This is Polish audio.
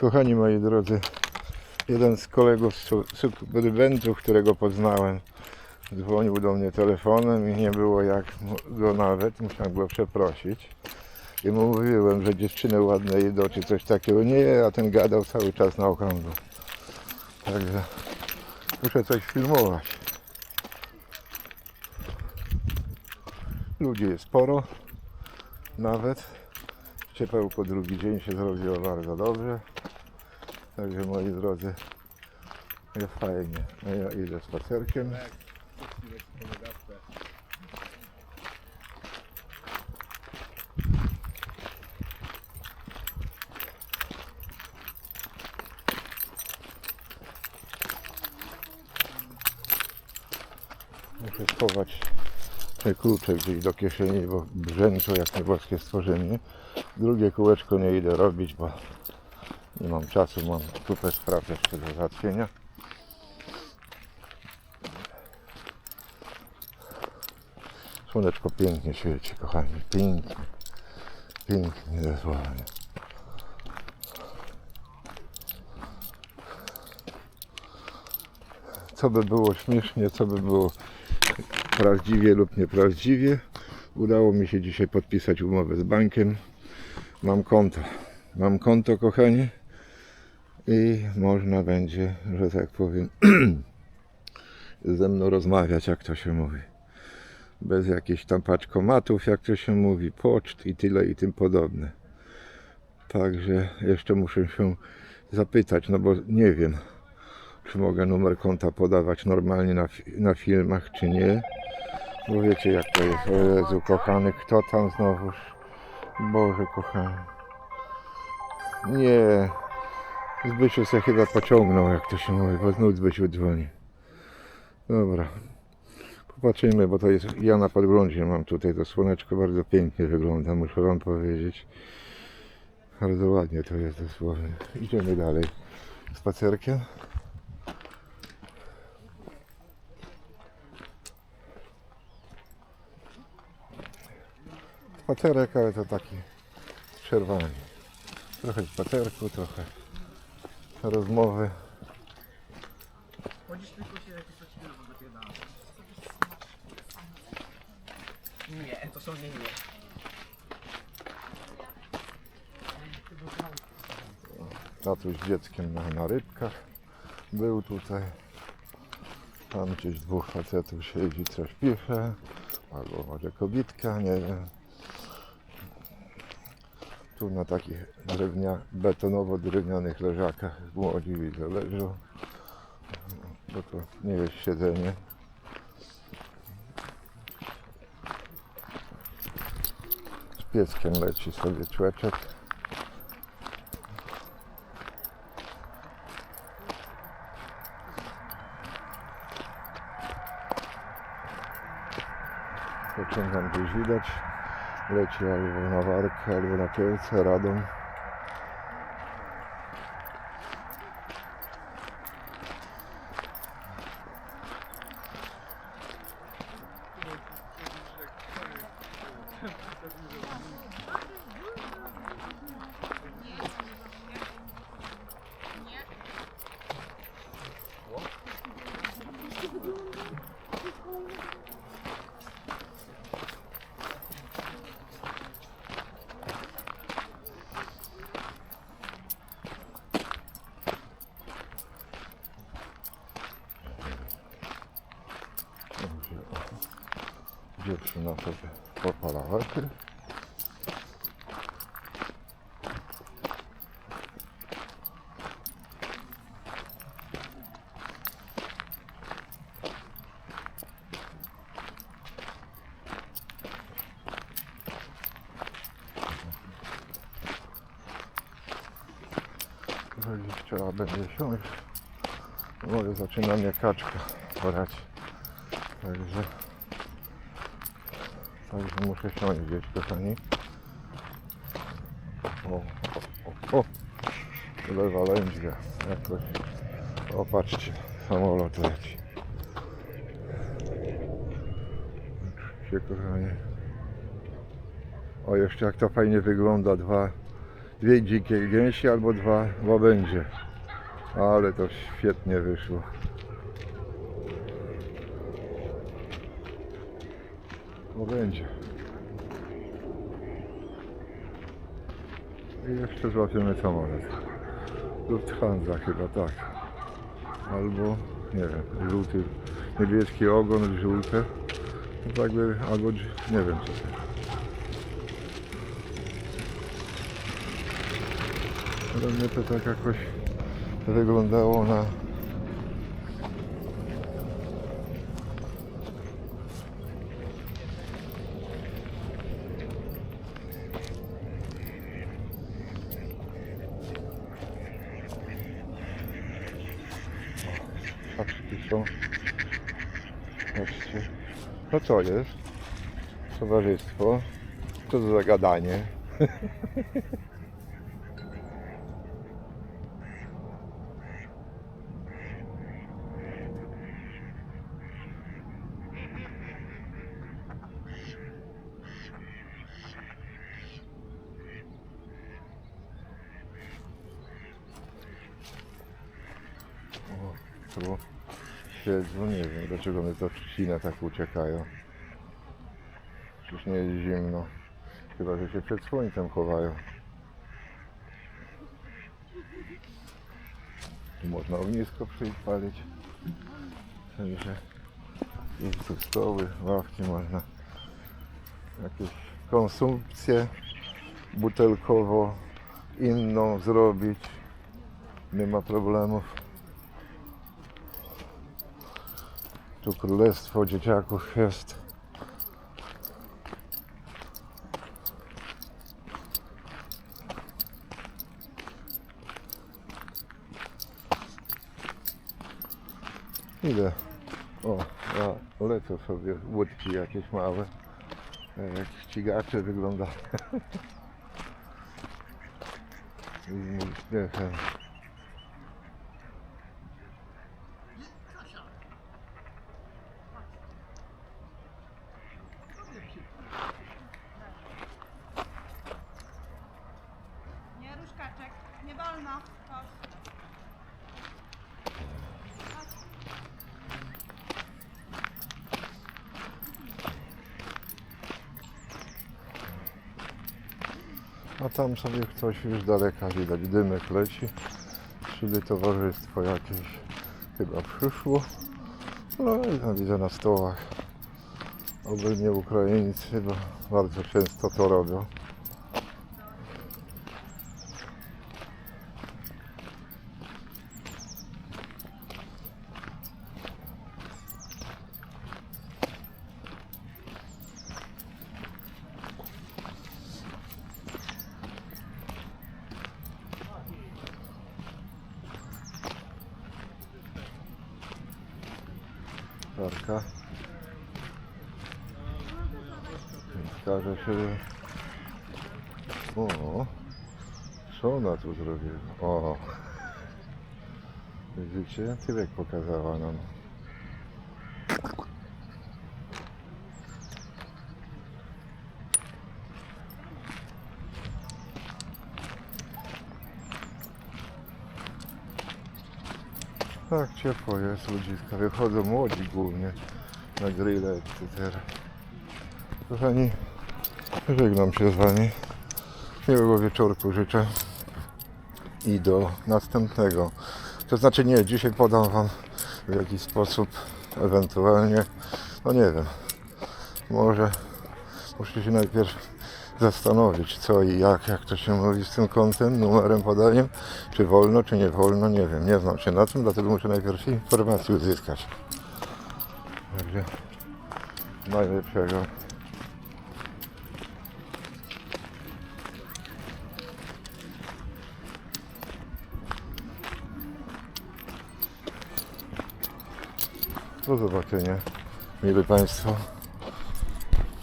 Kochani moi drodzy, jeden z kolegów z su- subskrybentów, którego poznałem, dzwonił do mnie telefonem i nie było jak go nawet, musiałem go przeprosić. I mu mówiłem, że dziewczyny ładne idą, czy coś takiego. Nie, a ten gadał cały czas na okrągło. Także muszę coś filmować. Ludzi jest sporo, nawet. Ciepełko drugi dzień się zrobiło bardzo dobrze. Także moi drodzy, jest fajnie. A ja idę spacerkiem. Muszę schować te klucze gdzieś do kieszeni, bo brzęczą jak nieboskie stworzenie. Drugie kółeczko nie idę robić, bo nie mam czasu, mam kupę spraw jeszcze do załatwienia. Słoneczko pięknie świeci, kochani, pięknie, pięknie dosłownie. Co by było śmiesznie, co by było prawdziwie lub nieprawdziwie. Udało mi się dzisiaj podpisać umowę z bankiem. Mam konto. Mam konto, kochani. I można będzie, że tak powiem, ze mną rozmawiać, jak to się mówi. Bez jakichś tam paczkomatów, jak to się mówi, poczt i tyle i tym podobne. Także jeszcze muszę się zapytać, no bo nie wiem, czy mogę numer konta podawać normalnie na, na filmach, czy nie. Bo wiecie jak to jest. O Jezu, kochany, kto tam znowuż? Boże, kochany. Nie. Zbysiu się chyba pociągnął, jak to się mówi, bo znów Zbysiu dzwoni. Dobra. Popatrzymy, bo to jest ja na podglądzie mam tutaj to słoneczko bardzo pięknie wygląda, muszę wam powiedzieć. Bardzo ładnie to jest dosłownie. Idziemy dalej. Spacerkiem. Spacerek, ale to taki z przerwami. Trochę spacerku, trochę rozmowy. Chodzisz tylko się jakieś odcinki zapierdala. Nie, to są nie nie. Tatuś z dzieckiem na, na rybkach był tutaj. Tam gdzieś dwóch facetów siedzi, coś pisze. Albo może kobitka, nie wiem. Tu na takich drewnia, betonowo-drewnianych leżakach młodzi widzę leżą. Bo to nie jest siedzenie. Z pieskiem leci sobie człeczek. Pociągam gdzieś widać. Leci albo na Warkę, albo na Kielce, Radom. Dziewczyna sobie popala łapy. Jeżeli chciała będzie siąść, może zaczyna mnie kaczka orać. Także Także muszę siąść gdzieś, kochani. O, o, o. Lewa lędźwia. Jakoś. O, patrzcie, samolot leci. Się, kochani. O, jeszcze jak to fajnie wygląda. Dwa dwie dzikie gęsi albo dwa łabędzie. Ale to świetnie wyszło. Łabędzie. I jeszcze złapiemy samolot. Lufthansa chyba tak. Albo, nie wiem, żółty, niebieski ogon, żółte. No tak by, albo, nie wiem co to jest. Mnie to tak jakoś wyglądało na... Patrzcie są. Patrzcie. No co jest? Towarzystwo. To za gadanie? O, nie wiem dlaczego one trzcinę tak uciekają. Przecież nie jest zimno. Chyba, że się przed słońcem chowają. Tu można ognisko przypalić. Także i tu stoły, ławki można. Jakieś konsumpcję butelkowo inną zrobić. Nie ma problemów. Tu królestwo dzieciaków jest. Ile? O, ja lecę sobie łódki jakieś małe. Jak ścigacze wygląda. I Chodź. A tam sobie ktoś już daleka widać, dymek leci. Czyli towarzystwo jakieś chyba przyszło. No i widzę na stołach. Oby nie Ukraińcy, bo bardzo często to robią. Tarka. Każe się. O, co ona tu zrobiła? O, widzicie? Tyrek pokazała nam. Tak, ciepło jest, ludziska wychodzą młodzi głównie na grille, etc. Kochani, żegnam się z Wami. Miłego wieczorku życzę i do następnego. To znaczy nie, dzisiaj podam Wam w jakiś sposób, ewentualnie, no nie wiem, może muszę się najpierw zastanowić co i jak, jak to się mówi z tym kątem, numerem podaniem, czy wolno, czy nie wolno, nie wiem, nie znam się na tym, dlatego muszę najpierw informację uzyskać. Także najlepszego. Do zobaczenia, mili Państwo.